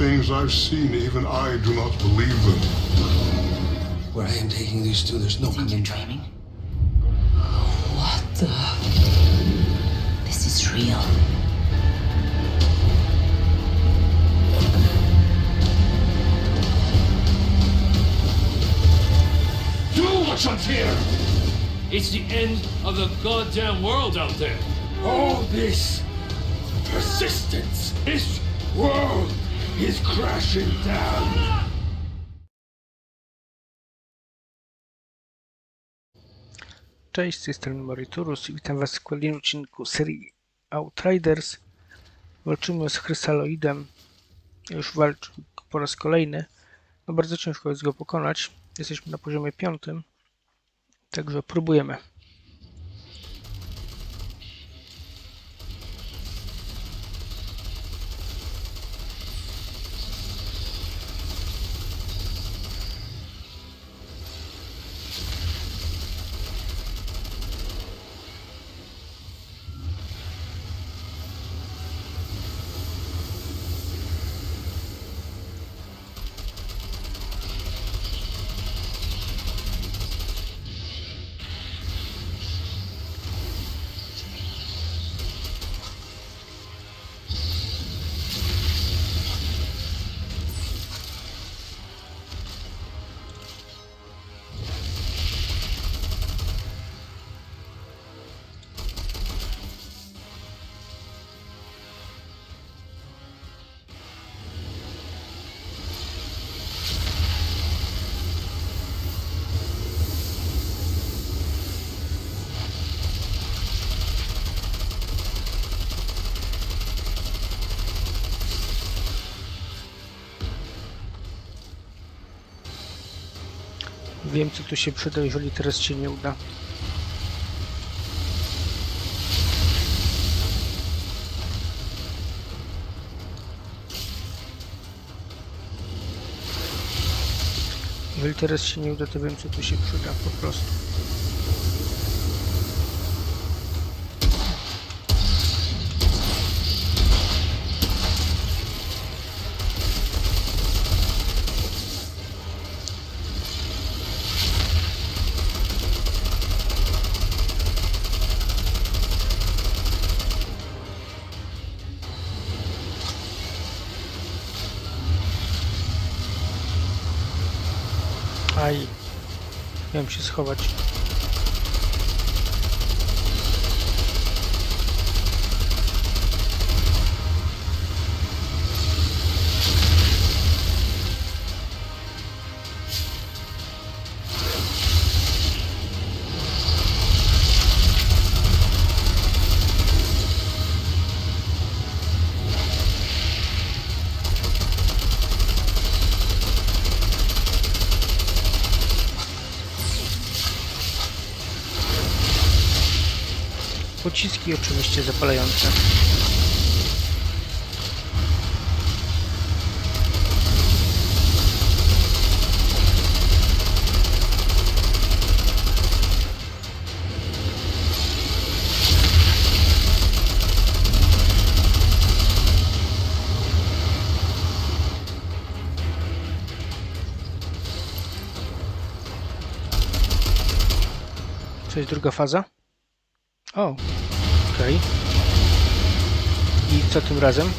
things I've seen, even I do not believe them. Where I am taking these two, there's no Think you're coming back. dreaming? What the? This is real. Do what's unfair! It's the end of the goddamn world out there. All this persistence, this world is crashing down. Cześć, z tej strony Moriturus i witam Was w kolejnym odcinku serii Outriders. Walczymy z Chrysaloidem. Już walczy po raz kolejny. No bardzo ciężko jest go pokonać. Jesteśmy na poziomie piątym. Także próbujemy. Wiem co tu się przyda, jeżeli teraz się nie uda. Jeżeli teraz się nie uda, to wiem co tu się przyda po prostu. Się schować. Pociski oczywiście zapalające. Co jest druga faza? O, okej. I co tym razem?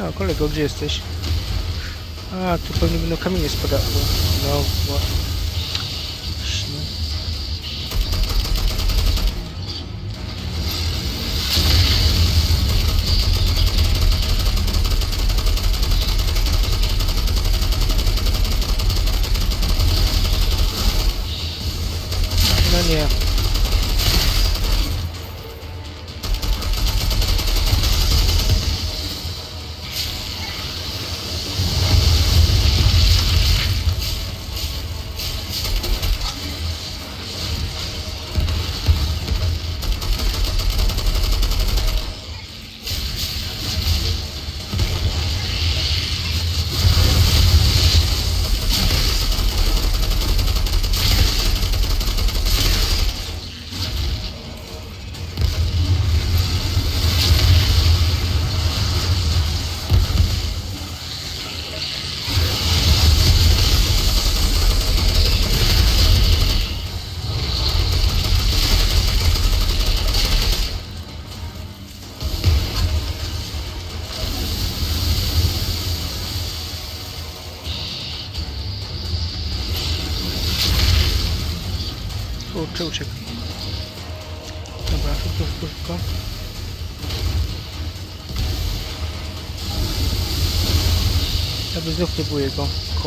No, kolego, gdzie jesteś? A, tu pewnie będą kamienie spadały. No, właśnie. No nie.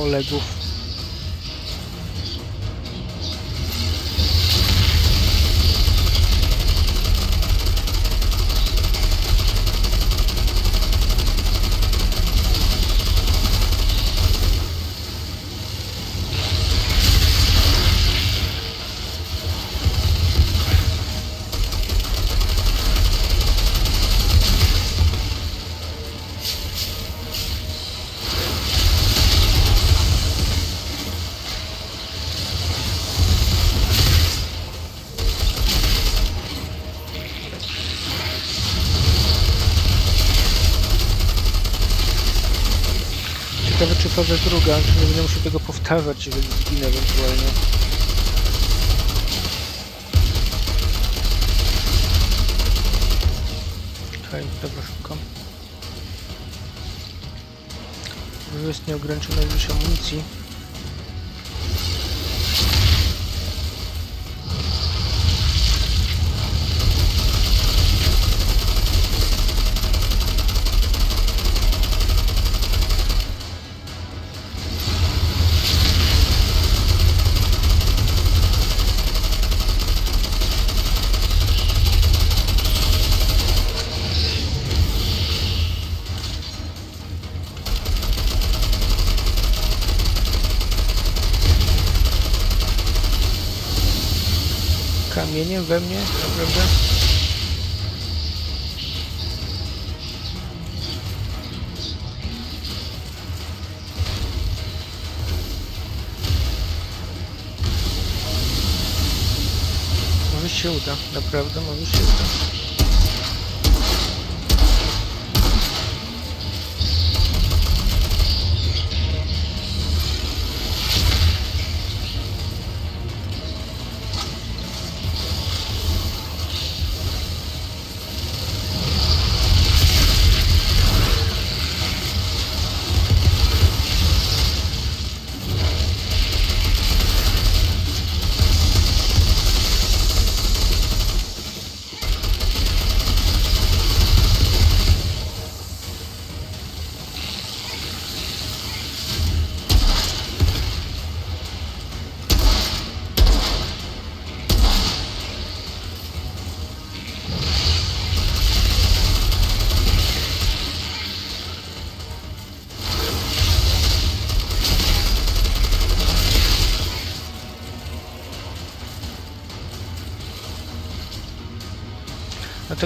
Kolegów. Druga, nie będę musiał tego powtarzać, jeżeli zginę ewentualnie. Okej, dobra, szybko. Że jest nieograniczona ilość amunicji. Kamieniem we mnie, naprawdę? Może się uda, naprawdę, może się uda.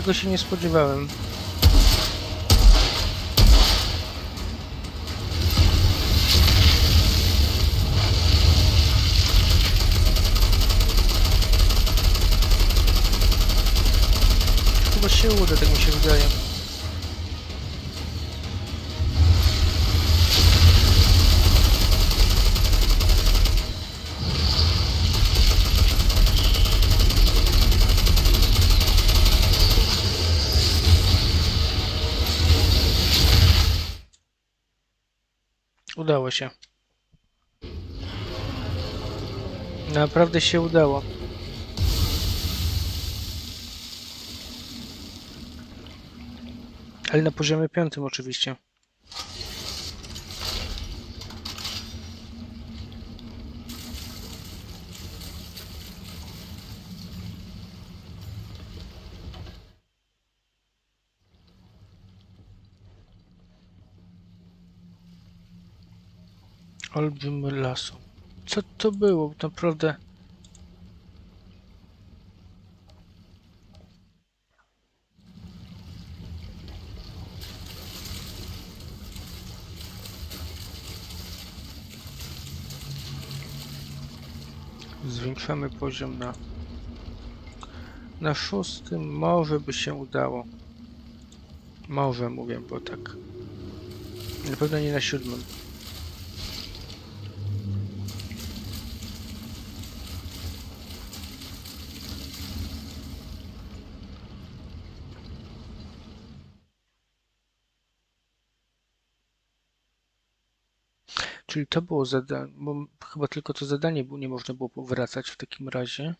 Tego się nie spodziewałem. Chyba się uda, tak mi się wydaje. Udało się. Naprawdę się udało. Ale na poziomie piątym oczywiście. Olbrzym lasu. Co to było? Naprawdę. Zwiększamy poziom na na szóstym. Może by się udało. Może mówię, bo tak. Na pewno nie na siódmym. Czyli to było zadanie, bo chyba tylko to zadanie było, nie można było powracać w takim razie.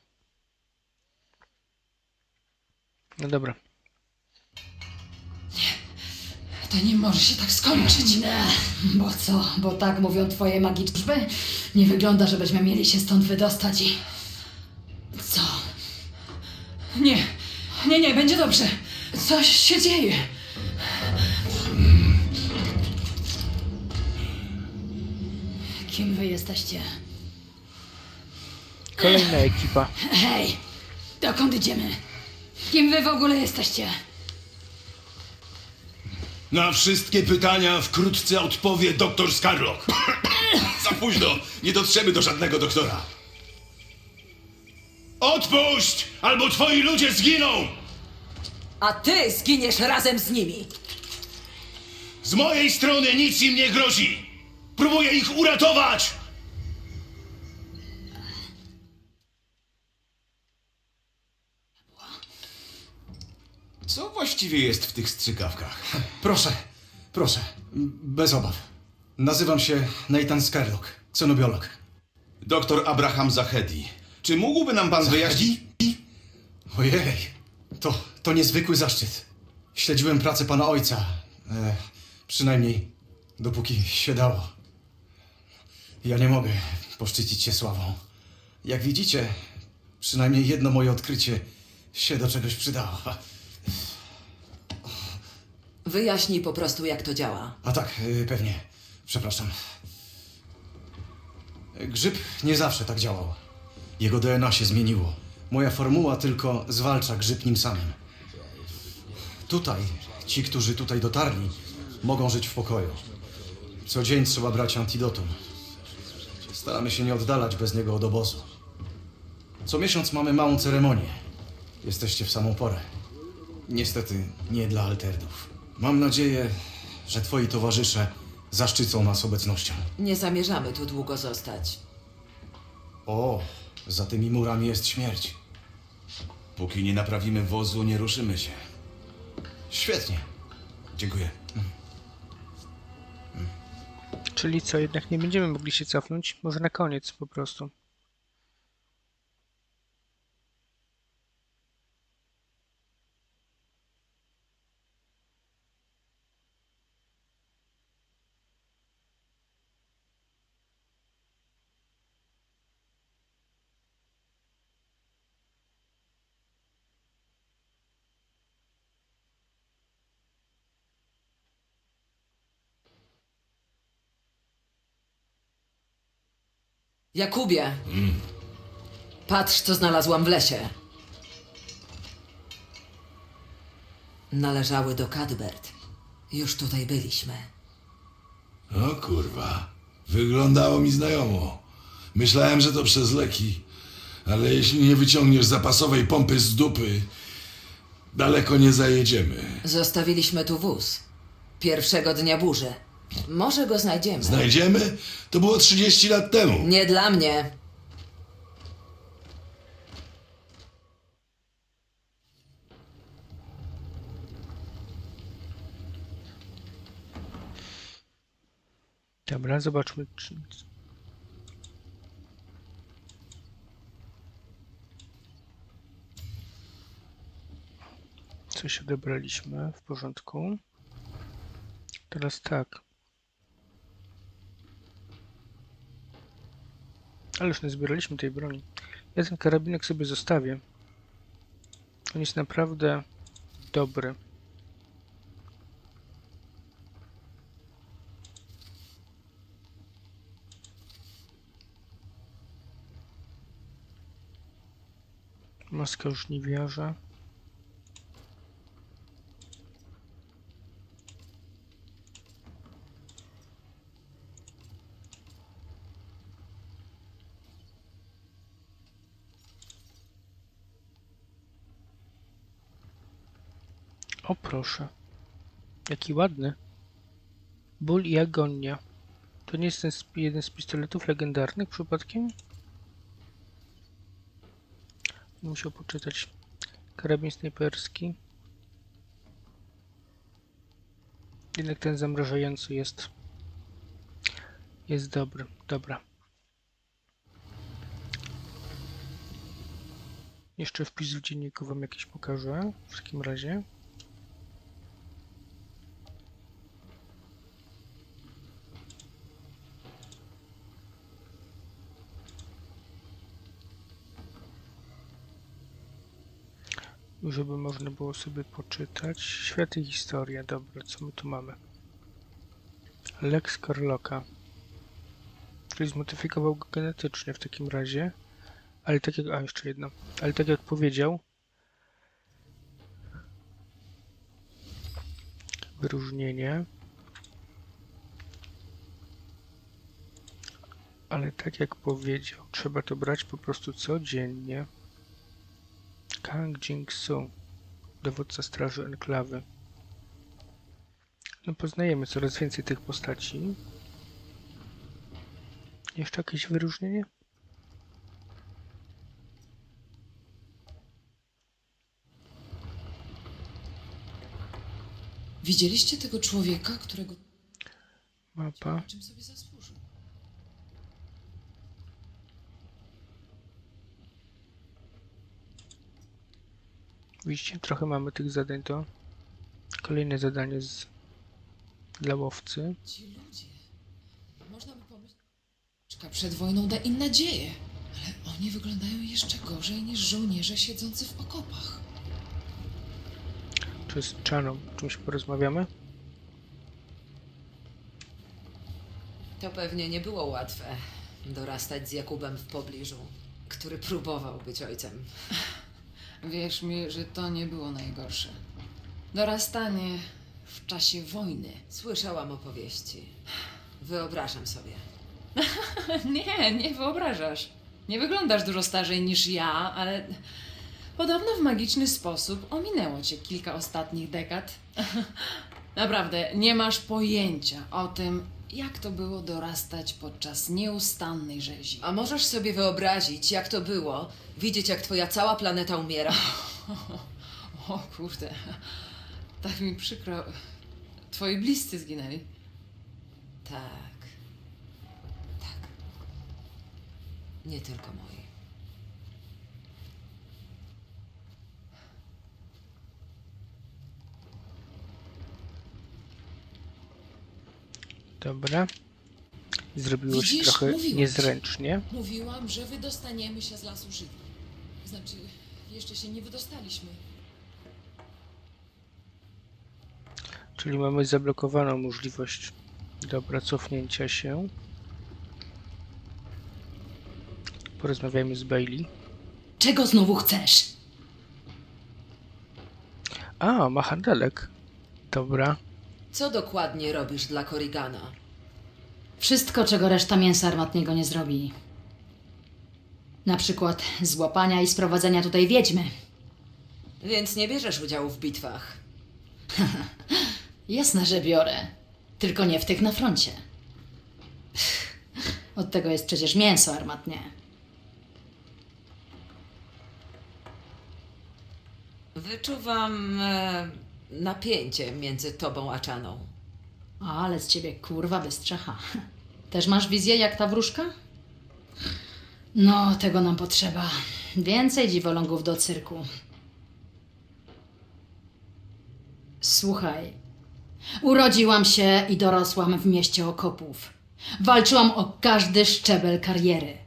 No dobra. Nie, To nie może się tak skończyć. Ne, bo co? Bo tak mówią twoje magiczne. Nie wygląda, żebyśmy mieli się stąd wydostać i... Co? Nie, nie, nie, będzie dobrze. Coś się dzieje. Kim wy jesteście? Kolejna ekipa. Hej! Dokąd idziemy? Kim wy w ogóle jesteście? Na wszystkie pytania wkrótce odpowie doktor Scarlock. Za późno, nie dotrzemy do żadnego doktora. Odpuść, albo twoi ludzie zginą! A ty zginiesz razem z nimi. Z mojej strony nic im nie grozi. Próbuję ich uratować! Co właściwie jest w tych strzykawkach? Proszę, proszę, bez obaw. Nazywam się Nathan Scarlock, ksenobiolog. Doktor Abraham Zahedi. Czy mógłby nam pan wyjaśnić? Ojej, to, to niezwykły zaszczyt. Śledziłem pracę pana ojca. E, przynajmniej dopóki się dało. Ja nie mogę poszczycić się sławą. Jak widzicie, przynajmniej jedno moje odkrycie się do czegoś przydało. Wyjaśnij po prostu, jak to działa. A tak, y, pewnie. Przepraszam. Grzyb nie zawsze tak działał. Jego DNA się zmieniło. Moja formuła tylko zwalcza grzyb nim samym. Tutaj, ci, którzy tutaj dotarli, mogą żyć w pokoju. Co dzień trzeba brać antidotum. Staramy się nie oddalać bez niego od obozu. Co miesiąc mamy małą ceremonię. Jesteście w samą porę. Niestety nie dla alterdów. Mam nadzieję, że twoi towarzysze zaszczycą nas obecnością. Nie zamierzamy tu długo zostać. O, za tymi murami jest śmierć. Póki nie naprawimy wozu, nie ruszymy się. Świetnie. Dziękuję. Czyli co, jednak nie będziemy mogli się cofnąć? Może na koniec po prostu. Jakubie! Patrz, co znalazłam w lesie. Należały do Cadbert. Już tutaj byliśmy. O kurwa, wyglądało mi znajomo. Myślałem, że to przez leki, ale jeśli nie wyciągniesz zapasowej pompy z dupy, daleko nie zajedziemy. Zostawiliśmy tu wóz. Pierwszego dnia burzy. Może go znajdziemy. Znajdziemy? To było 30 lat temu. Nie dla mnie. Dobra, zobaczmy. Czy... Coś odebraliśmy w porządku. Teraz tak. Ale już nie zbieraliśmy tej broni. Ja ten karabinek sobie zostawię. On jest naprawdę dobry. Maska żniwiarza. O proszę. Jaki ładny. Ból i agonia. To nie jest ten jeden z pistoletów legendarnych przypadkiem? Musiał poczytać. Karabin snajperski. Jednak ten zamrażający jest. Jest dobry. Dobra. Jeszcze wpis w dzienniku wam jakiś pokażę. W takim razie. Żeby można było sobie poczytać. Świat i historia. Dobra, co my tu mamy? Lex Carlocka. Czyli zmodyfikował go genetycznie w takim razie. Ale tak jak. A jeszcze jedno. Ale tak jak powiedział. Wyróżnienie. Ale tak jak powiedział, trzeba to brać po prostu codziennie. Kang Jing-su, dowódca Straży Enklawy. No poznajemy coraz więcej tych postaci. Jeszcze jakieś wyróżnienie? Widzieliście tego człowieka, którego Mapa. czym sobie? Widzicie, trochę mamy tych zadań to. Kolejne zadanie z dla łowcy. Ci ludzie. Można by pomyśleć. Czeka przed wojną da im nadzieję. Ale oni wyglądają jeszcze gorzej niż żołnierze siedzący w okopach. Czy z Czaną czymś porozmawiamy? To pewnie nie było łatwe dorastać z Jakubem w pobliżu, który próbował być ojcem. Wierz mi, że to nie było najgorsze. Dorastanie w czasie wojny. Słyszałam opowieści. Wyobrażam sobie. Nie, nie wyobrażasz. Nie wyglądasz dużo starzej niż ja, ale podobno w magiczny sposób ominęło cię kilka ostatnich dekad. Naprawdę, nie masz pojęcia o tym, jak to było dorastać podczas nieustannej rzezi. A możesz sobie wyobrazić, jak to było, widzieć, jak twoja cała planeta umiera? O kurde, tak mi przykro. Twoi bliscy zginęli. Tak. Tak. Nie tylko moi. Dobra. Zrobiło się Widzisz? trochę Mówiłam ci. niezręcznie. Mówiłam, że wydostaniemy się z lasu żywi. Znaczy, jeszcze się nie wydostaliśmy. Czyli mamy zablokowaną możliwość dobra cofnięcia się. Porozmawiajmy z Bailey. Czego znowu chcesz? A, ma handelek. Dobra. Co dokładnie robisz dla Korigana? Wszystko, czego reszta mięsa armatniego nie zrobi. Na przykład złapania i sprowadzenia tutaj wiedźmy. Więc nie bierzesz udziału w bitwach. Jasne, że biorę. Tylko nie w tych na froncie. Od tego jest przecież mięso armatnie. Wyczuwam e, napięcie między tobą a Czaną. Ale z ciebie kurwa bystrzecha. Też masz wizję jak ta wróżka? No, tego nam potrzeba. Więcej dziwolągów do cyrku. Słuchaj. Urodziłam się i dorosłam w mieście okopów. Walczyłam o każdy szczebel kariery.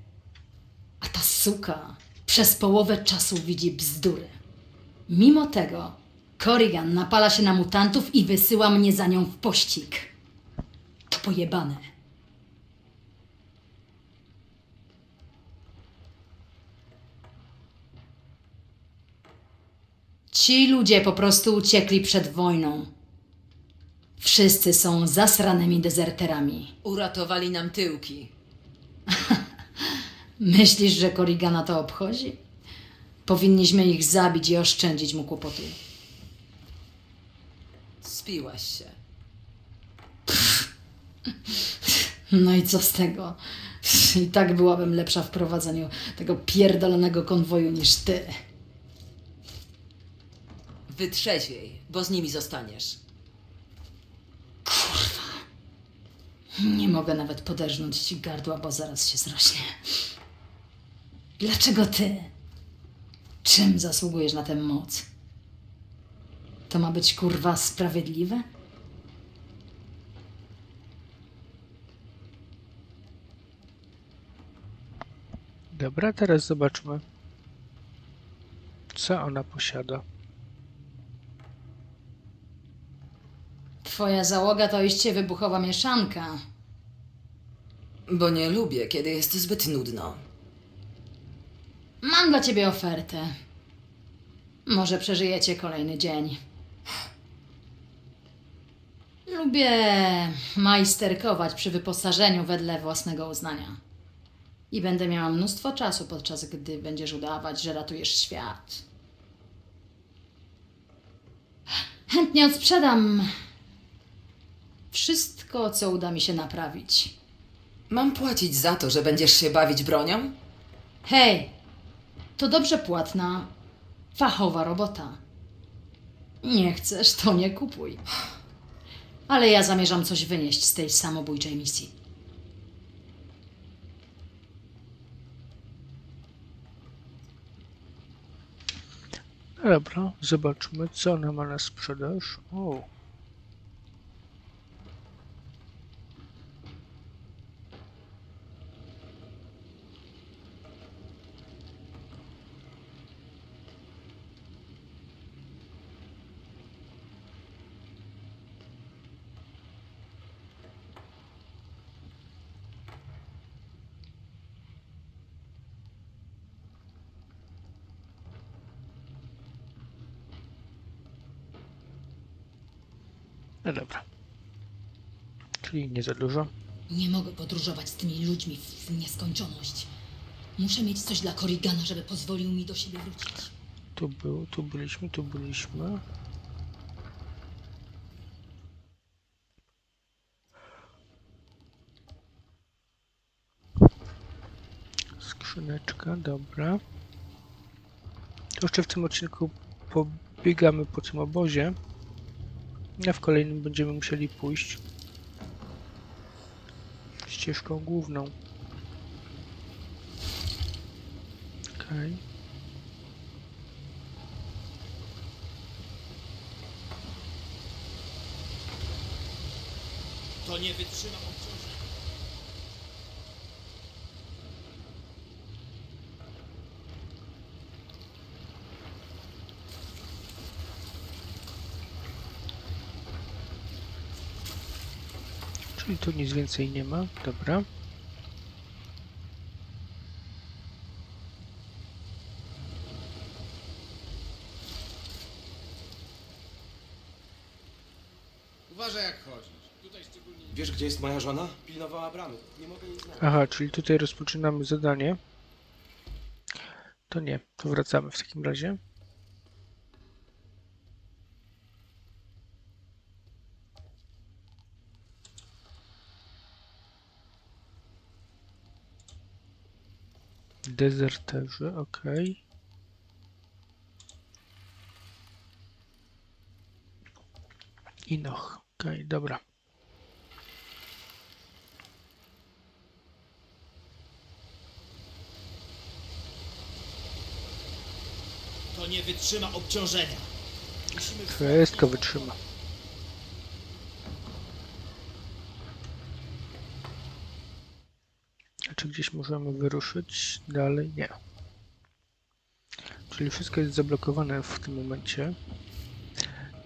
A ta suka przez połowę czasu widzi bzdury. Mimo tego Corrigan napala się na mutantów i wysyła mnie za nią w pościg. To pojebane. Ci ludzie po prostu uciekli przed wojną. Wszyscy są zasranymi dezerterami. Uratowali nam tyłki. Myślisz, że Corrigana to obchodzi? Powinniśmy ich zabić i oszczędzić mu kłopotu. Spiłaś się. No i co z tego? I tak byłabym lepsza w prowadzeniu tego pierdolonego konwoju niż ty. Wytrzeźwiej, bo z nimi zostaniesz. Nie mogę nawet poderżnąć ci gardła, bo zaraz się zrośnie. Dlaczego ty? Czym zasługujesz na tę moc? To ma być kurwa sprawiedliwe? Dobra, teraz zobaczmy, co ona posiada. Twoja załoga to iście wybuchowa mieszanka. Bo nie lubię, kiedy jest zbyt nudno. Mam dla ciebie ofertę. Może przeżyjecie kolejny dzień. Lubię majsterkować przy wyposażeniu wedle własnego uznania. I będę miała mnóstwo czasu, podczas gdy będziesz udawać, że ratujesz świat. Chętnie odsprzedam wszystko, co uda mi się naprawić. Mam płacić za to, że będziesz się bawić bronią? Hej, to dobrze płatna, fachowa robota. Nie chcesz, to nie kupuj. Ale ja zamierzam coś wynieść z tej samobójczej misji. Dobra, zobaczmy, co ona ma na sprzedaż. O, no dobra. Czyli nie za dużo. Nie mogę podróżować z tymi ludźmi w nieskończoność. Muszę mieć coś dla Korigana, żeby pozwolił mi do siebie wrócić. Tu był, tu byliśmy, tu byliśmy. Skrzyneczka, dobra. To jeszcze w tym odcinku pobiegamy po tym obozie. W kolejnym będziemy musieli pójść ścieżką główną. To nie wytrzyma Czyli tu nic więcej nie ma. Dobra. Uważaj jak chodzisz. Tutaj szczególnie... Wiesz, gdzie jest moja żona? Pilnowała bramy. Nie mogę jej znaleźć. Aha, czyli tutaj rozpoczynamy zadanie. To nie, to wracamy w takim razie. Dezerterzy, ok. Inoch, ok, dobra. To nie wytrzyma obciążenia. Musimy Wszystko wytrzyma. Czy gdzieś możemy wyruszyć dalej? Nie. Czyli wszystko jest zablokowane w tym momencie.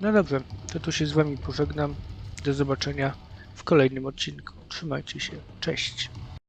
No dobrze, to tu się z Wami pożegnam. Do zobaczenia w kolejnym odcinku. Trzymajcie się. Cześć.